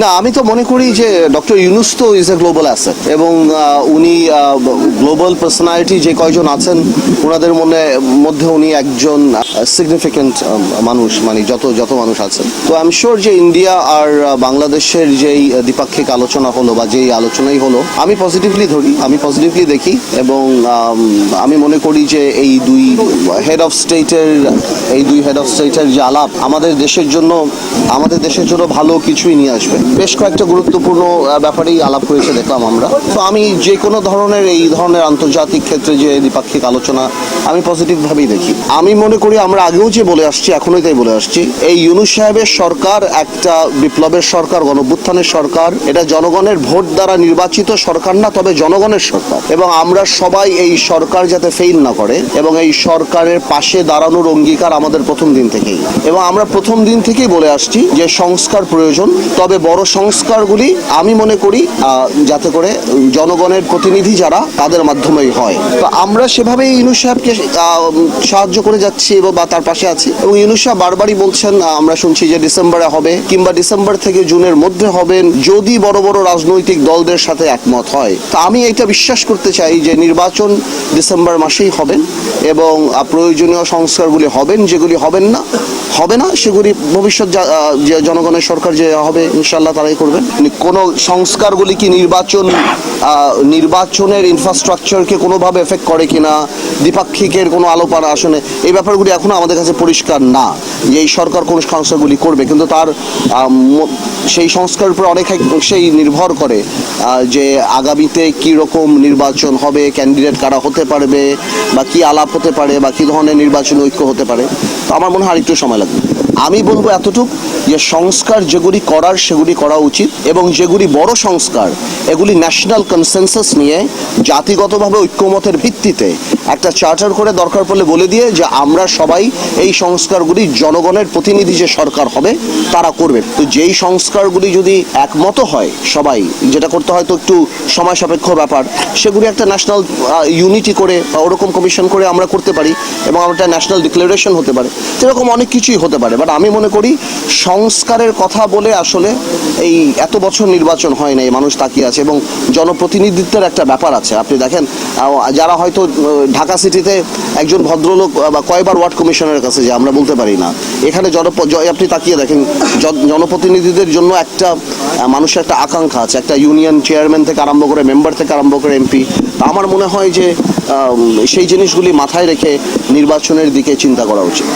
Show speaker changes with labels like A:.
A: না, আমি তো মনে করি যে ডক্টর ইউনুস তো ইজ এ গ্লোবাল অ্যাসেট এবং উনি গ্লোবাল পার্সোনালিটি যে কয়জন আছেন ওনাদের মনে, মধ্যে উনি একজন সিগনিফিকেন্ট মানুষ মানে যত যত মানুষ আছেন। তো আই এম শিওর যে ইন্ডিয়া আর বাংলাদেশের যেই দ্বিপাক্ষিক আলোচনা হলো বা যেই আলোচনাই হলো, আমি পজিটিভলি ধরি, আমি পজিটিভলি দেখি এবং, আমি মনে করি যে এই দুই হেড অফ স্টেটের এই দুই হেড অফ স্টেটের যে আলাপ আমাদের দেশের জন্য, আমাদের দেশের জন্য ভালো কিছুই নিয়ে আসবে। বেশ কয়েকটা গুরুত্বপূর্ণ ব্যাপারেই আলাপ হয়েছে দেখলাম আমরা। তো আমি যে কোনো ধরনের এই ধরনের আন্তর্জাতিক ক্ষেত্রে যে দ্বিপাক্ষিক আলোচনা, আমি পজিটিভ ভাবেই দেখি। আমি মনে করি আমরা আগেও যে বলে আসছি এখনোই তাই বলে আসছি। এই ইউনুস সাহেবের সরকার একটা বিপ্লবের সরকার, গণভ্যুত্থানের সরকার। এটা জনগণের ভোট দ্বারা নির্বাচিত সরকার না, তবে জনগণের সরকার। এবং আমরা সবাই এই সরকার যাতে ফেইল না করে, এবং এই সরকারের পাশে দাঁড়ানোর অঙ্গীকার আমাদের প্রথম দিন থেকেই। এবং আমরা প্রথম দিন থেকেই বলে আসছি যে সংস্কার প্রয়োজন, তবে বড় সংস্কারগুলি আমি মনে করি যাতে করে জনগণের প্রতিনিধি যারা, তাদের মাধ্যমেই হয়। তো আমরা সেভাবেই ইউনুস সাহেবকে সাহায্য করে যাচ্ছি এবং বা তার পাশে আছি। এবং ইউনুস সাহেব বারবারই বলছেন আমরা শুনছি যে ডিসেম্বরে হবে, কিংবা ডিসেম্বর থেকে জুনের মধ্যে হবেন, যদি বড় বড় রাজনৈতিক দলদের সাথে একমত হয়। তা আমি এটা বিশ্বাস করতে চাই যে নির্বাচন ডিসেম্বর মাসেই হবেন এবং প্রয়োজনীয় সংস্কারগুলি হবেন, যেগুলি হবেন না, হবে না, সেগুলি ভবিষ্যৎ জনগণের সরকার যে হবে ইনশাল্লাহ তারাই করবেন। কোন সংস্কারগুলি কি নির্বাচন নির্বাচনের ইনফ্রাস্ট্রাকচারকে কোনোভাবে এফেক্ট করে কিনা, দ্বিপাক্ষিকের কোনো আলোপানা আসনে, এই ব্যাপারগুলি এখনও আমাদের কাছে পরিষ্কার না যে এই সরকার কোন সংস্কারগুলি করবে। কিন্তু তার সেই সংস্কারের উপর অনেক সেই নির্ভর করে যে আগামীতে কি রকম নির্বাচন হবে ক্যান্ডিডেট কারা হতে পারবে, বা কি আলাপ হতে পারে, বা কী ধরনের নির্বাচন ঐক্য হতে পারে। তো আমার মনে হয় আরেকটু সময় লাগবে। আমি বলব এতটুক যে সংস্কার যেগুলি করার, সেগুলি করা উচিত এবং যেগুলি বড় সংস্কার, এগুলি ন্যাশনাল কনসেনসাস নিয়ে জাতিগতভাবে ঐক্যমতের ভিত্তিতে একটা চার্টার করে দরকার পড়লে বলে দিয়ে যে আমরা সবাই এই সংস্কারগুলি জনগণের প্রতিনিধি যে সরকার হবে, তারা করবে। তো যেই সংস্কারগুলি যদি একমত হয় সবাই, যেটা করতে হয়তো একটু সময় সাপেক্ষ ব্যাপার, সেগুলি একটা ন্যাশনাল ইউনিটি করে বা ওরকম কমিশন করে আমরা করতে পারি এবং একটা ন্যাশনাল ডিক্লারেশন হতে পারে। সেরকম অনেক কিছুই হতে পারে বাট আমি মনে করি সংস্কারের কথা বলে আসলে এই এত বছর নির্বাচন হয় নাই, মানুষ তাকিয়ে আছে এবং জনপ্রতিনিধিত্বের একটা ব্যাপার আছে। আপনি দেখেন যারা হয়তো ঢাকা সিটিতে একজন ভদ্রলোক বা কয়বার ওয়ার্ড কমিশনের কাছে যে আমরা বলতে পারি না। এখানে জনপ, জ- আপনি তাকিয়ে দেখেন জনপ্রতিনিধিদের জন্য একটা মানুষের একটা আকাঙ্ক্ষা আছে। একটা ইউনিয়ন চেয়ারম্যান থেকে আরম্ভ করে মেম্বার থেকে আরম্ভ করে এমপি। তা আমার মনে হয় যে সেই জিনিসগুলি মাথায় রেখে নির্বাচনের দিকে চিন্তা করা উচিত।